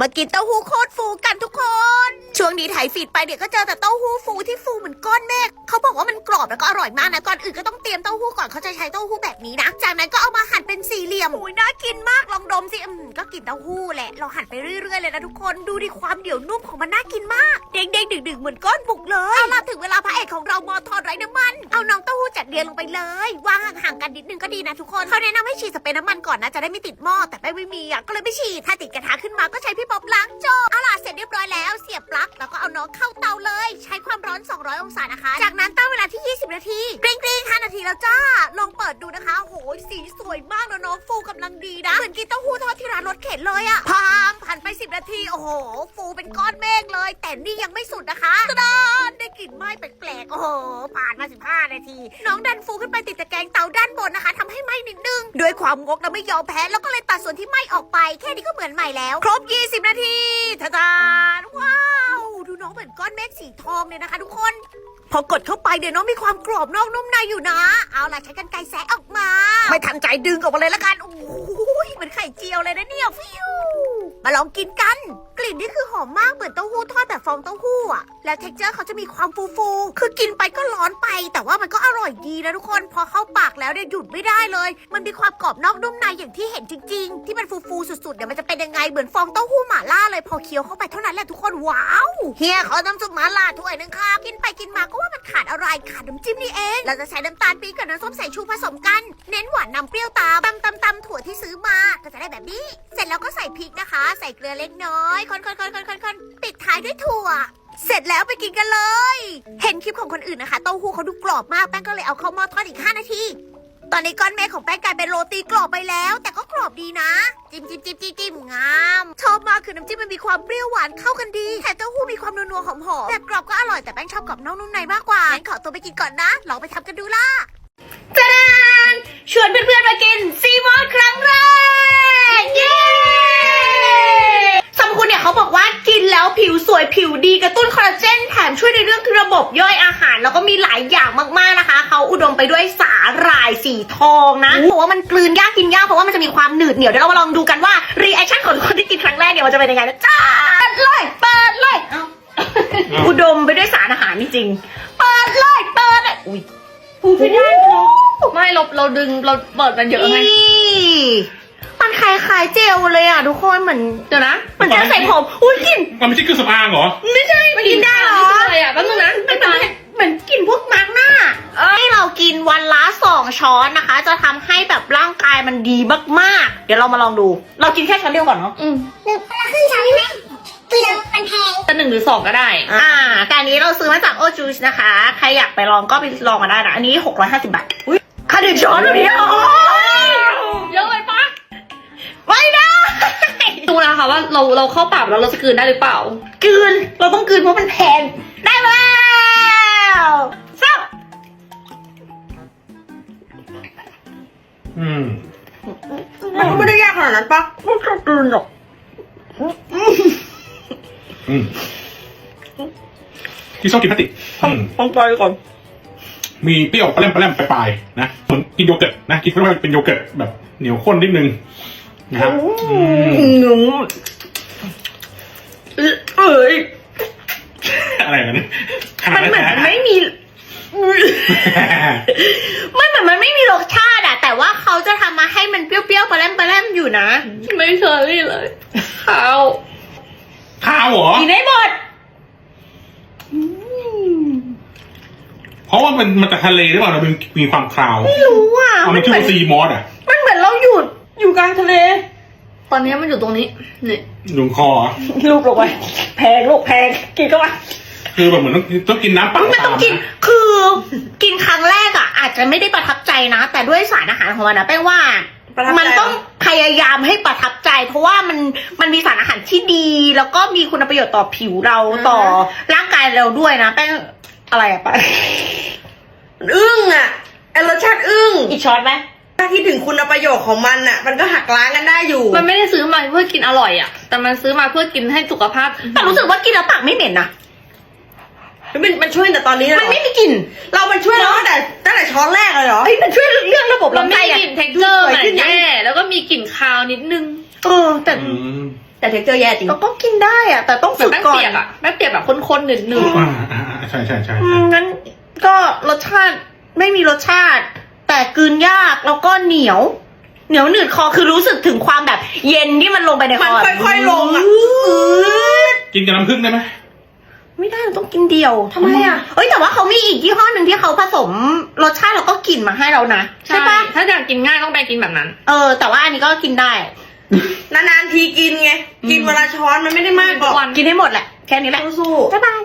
มากินเต้าหู้โคตรฟูกันทุกคน ช่วงนี้ถ่ายฟีดไปเดี๋ยวก็เจอแต่เต้าหู้ฟูที่ฟูเหมือนก้อนเมฆเขาบอกว่ามันกรอบแล้วก็อร่อยมากนะก่อนอื่นก็ต้องเตรียมเต้าหู้ก่อนเขาจะใช้เต้าหู้แบบนี้นะ จากนั้นก็เอามาหั่นเป็นสี่เหลี่ยมอุ้ยน่ากินมากลองดมสิอืมก็กลินเต้าหู้แหละเราหั่นไปเรื่อยๆเลยนะทุกคนดูดิความเดี่ยวนุ่มของมันน่ากินมากเด้งๆดึกๆเหมือนก้อนบุกเลยเอาล่ะถึงเวลาพระเอกของเรามอทอดไร้น้ำมันเอาน้องเต้าหู้จัดเรียงลงไปเลยวางห่างๆกันนิดนึงก็ดีนะทุกคนเขาแนะนำให้ฉีดสเปรย์น้ำมันก่อนนะจะได้ไม่ติดหม้อแต่แป้งไม่มีอะก็เลยไม่ฉีดถ้าติดกระทะขึ้นมาก็ใช้พี่ป๊อปล้างจบเอาล่ะเสร็จเรียบร้อยแล้ว เสียบปลั๊กแล้วก็เอาน้องเข้าเตาเลย ใช้ความร้อน 200 องศานะคะ จากนั้นตั้งเวลาที่ 20 นาทีกริ๊งกริ๊ง5นาทีแล้วจ้า ลองเปิดดูนะคะโอ้โหสีสวยมากแล้วน้องฟูกำลังดีนะเหมือนกินเต้าหู้ทอดที่ร้านรถเข็นเลยอะพา ผ่านไป 10 นาที โอ้โห ฟูเป็นก้อนเมฆเลย แต่นี่ยังไม่สุดนะคะตดนได้กลิ่นไหม้แปลกๆ โอ้โห ผ่านมา 15 นาที น้องดันฟูขึ้นไปติดตะแกรงเตาด้านบนนะคะทำให้ไหม้นิดนึง ด้วยความงกและไม่ยอมแพ้ แล้วก็เลยตัดส่วนที่ไหม้ออกไป แค่นี้ก็เหมือนใหม่แล้ว ครบ 20 นาทีทะดานว้าว มือนก้อนเมฆสีทองเลยนะคะ ทุกคน พอกดเข้าไปเดี๋ยวน้องมีความกรอบนอกนุ่มในอยู่นะ เอาล่ะใช้กันไกรแซะออกมา ไม่ทันใจดึงออกมาเลยละกันโอ้ยเหมือนไข่เจียวเลยนะเนี่ยฟิวมาลองกินกัน กลิ่นนี่คือหอมมากเหมือนเต้าหู้ทอดแบบฟองเต้าหู้อะแล้วเท็กเจอร์เขาจะมีความฟูฟูๆคือกินไปก็ร้อนไป แต่ว่ามันก็อร่อยดีนะทุกคน พอเข้าปากแล้วเนี่ยหยุดไม่ได้เลย มันมีความกรอบนอกนุ่มในอย่างที่เห็นจริง ๆ ที่มันฟูฟูๆสุดๆเนี่ยมันจะเป็นยังไงเหมือนฟองเต้าหู้หม่าล่าเลย พอเคี้ยวเข้าไปเท่านั้นแหละทุกคนว้าวเฮียขอน้ำซุปมาล่าถ้วยหนึงครับ กินไปกินมาก็ว่ามันขาดอะไรขาดน้ำจิ้มนี่เอง เราจะใช้น้ำตาลปี๊บกับน้ำส้มสายชูผสมกัน เน้นหวานนำเปรี้ยวตามตำตำตำถั่วที่ซื้อมา ก็จะได้แบบนี้ เสร็จแล้วก็ใส่พริกนะคะ ใส่เกลือเล็กน้อย คนคนคนคนคนคนปิดท้ายด้วยถั่ว เสร็จแล้วไปกินกันเลย เห็นคลิปของคนอื่นนะคะ เต้าหู้เขาดูกรอบมาก แป้งก็เลยเอาเข้าหม้อทอดอีก 5 นาที ตอนนี้ก้อนเมฆของแป้งกลายเป็นโรตีกรอบไปแล้ว แต่ก็กรอบดีนะ จิ้มจิ้มจิ้มจิ้มจิ้มงามชอบมากคือน้ำจิ้มมันมีความเปรี้ยวหวานเข้ากันดีแถมเต้าหู้มีความนัวๆหอมๆแบบกรอบก็อร่อยแต่แป้งชอบกรอบนอกนุ่มในมากกว่างั้นขอตัวไปกินก่อนนะลองไปทำกันดูล่ะจ้าชวนเพื่อนๆมากินซีมอสครั้งแรกเย้สรรพคุณเนี่ยเขาบอกว่ากินแล้ว ผิวสวยผิวดีกระตุ้นคอลลาเจนแถมช่วยในเรื่องระบบย่อยอาหาร แล้วก็มีหลายอย่างมากๆนะคะ เขาอุดมไปด้วยสาหร่ายสีทองนะเพราะว่ามันกลืนยากกินยากเพราะว่ามันจะมีความหนืดเหนียวเดี๋ยวเรามาลองดูกันว่ารีแอคชั่นของคนที่กินครั้งแรกเนี่ยมันจะเป็นยังไงนะจ้าเปิดเลยเปิดเลยเอ้าอุดมไปด้วยสารอาหารจริงๆเปิดเลยเปิดเลยอุ้ยพูดไม่ได้เนาะไม่เราเราดึงเราเปิดมันเยอะไงนี่มัน คล้ายๆเจลเลยอะทุกคนเหมือนเดี๋ยวนะเหมือนจะใส่ผมอุ้ยกลิ่นมันไม่ใช่เครื่องสำอางเหรอ ไม่ใช่มันกินได้เหรอนี่คืออะไรอะแป๊บนึงนะมันเหมือนเหมือนกินพวกมาร์กหน้าให้เรากินวันละสองช้อนนะคะ จะทำให้แบบร่างกายมันดีมากๆ เดี๋ยวเรามาลองดู เรากินแค่ช้อนเดียวก่อนเนาะอืมหนึ่งคนละครึ่งช้อนได้ไหมคือมันแพงจะหนึ่งหรือสองก็ได้ อ่าแต่อันนี้เราซื้อมาจากโอจูสนะคะ ใครอยากไปลองก็ไปลองมาได้นะ อันนี้650บาทอุ้ยค่าดื่มช้อนเดียว นะคะว่าเราเราเข้าปากแล้วเราจะกลืนได้หรือเปล่า กลืน เราต้องกลืนเพราะมันแพง ได้แล้วเศร้าอืมมันไม่ได้ยากขนาดนั้นปะไม่ต้องกลืนหรอกอืมที่ชอบกินพลาสติกอืมต้องไปก่อน มีเปรี้ยวปลาแรมปลาแรมปลายๆนะเหมือนกินโยเกิร์ตนะกินเพื่อเป็นโยเกิร์ตแบบเหนียวข้นนิดนึง นะครับอืมหนูเอ้ยอะไรกันเนี่ยมันเหมือนมันไม่มีมันเหมือนมันไม่มีรสชาติอะแต่ว่าเขาจะทำมาให้มันเปรี้ยวๆปลาแรมปลาแรมอยู่นะ ไม่เคยเลยข้าวข้าวเหรอกินได้หมดเพราะว่ามันมันจากทะเลหรือเปล่าเรามีความคาวไม่รู้อะเอามัมันนชื่เหอมือนว่าซีมอสอะ กลางทะเล ตอนนี้มันอยู่ตรงนี้ นี่ลุงคอเหรอลูกลงไป แพงลูกแพง กินเข้าไปคือแบบเหมือนต้องต้องกินน้ำเปล่ามันต้องกินคือกินครั้งแรกอะ อาจจะไม่ได้ประทับใจนะ แต่ด้วยสารอาหารของมันนะแป้งว่า ประทับใจ มันต้องพยายามให้ประทับใจ เพราะว่ามันมันมีสารอาหารที่ดี แล้วก็มีคุณประโยชน์ต่อผิวเราต่อร่างกายเราด้วยนะ แป้งอะไรอะไปะอึ้งอะไอรสชาติอึ้งอีกช้อนไหม ถ้าคิดถึงคุณประโยชน์ของมันอะ มันก็หักล้างกันได้อยู่ มันไม่ได้ซื้อมาเพื่อกินอร่อยอะแต่มันซื้อมาเพื่อกินให้สุขภาพ แต่รู้สึกว่ากินแล้วปากไม่เหม็นนะมันมันช่วยแต่ตอนนี้เลยมันเหรอไม่มีกลิ่นเรามันช่วยเราตั้งแต่ตั้งแต่ช้อนแรกเลยเหรอเฮ้ยมันช่วยเรื่องระบบมันลำไส้ไม่อะ กลิ่นเท็กเจอร์สวยมันขึ้นนะแย่แล้วก็มีกลิ่นคาวนิดนึงเออแต่อืมแต่เท็กเจอร์แย่จริง เราก็กินได้อะแต่ต้องแบบฝึกแม่ก่อนเปียกอะแม่เปียกแบบข้นๆหนืดอ่าอ่าอ่าใช่ใช่ใช่อืใช่มงั้นก็รสชาติไม่มีรสชาติ แต่กลืนยากแล้วก็เหนียว เหนียวหนืดคอคือรู้สึกถึงความแบบ เย็นที่มันลงไปในคมันอค่อยๆลงอะกินกับน้ำผึ้งได้ไหมไม่ได้เราต้องกินเดียวทำไมอะเอ้ยแต่ว่าเขามีอีกยี่ห้อหนึ่งที่เขาผสมรสชาติแล้วก็กลิ่นมาให้เรานะๆใช่ปะถ้าอยากกินง่ายต้องไปกินแบบนั้น เออ แต่ว่าอันนี้ก็กินได้ นานๆทีกินไง กินเวลาช้อนมันไม่ได้มากหรอกวันกินให้หมดแหละ แค่นี้แหละสู้ๆบ๊ายบาย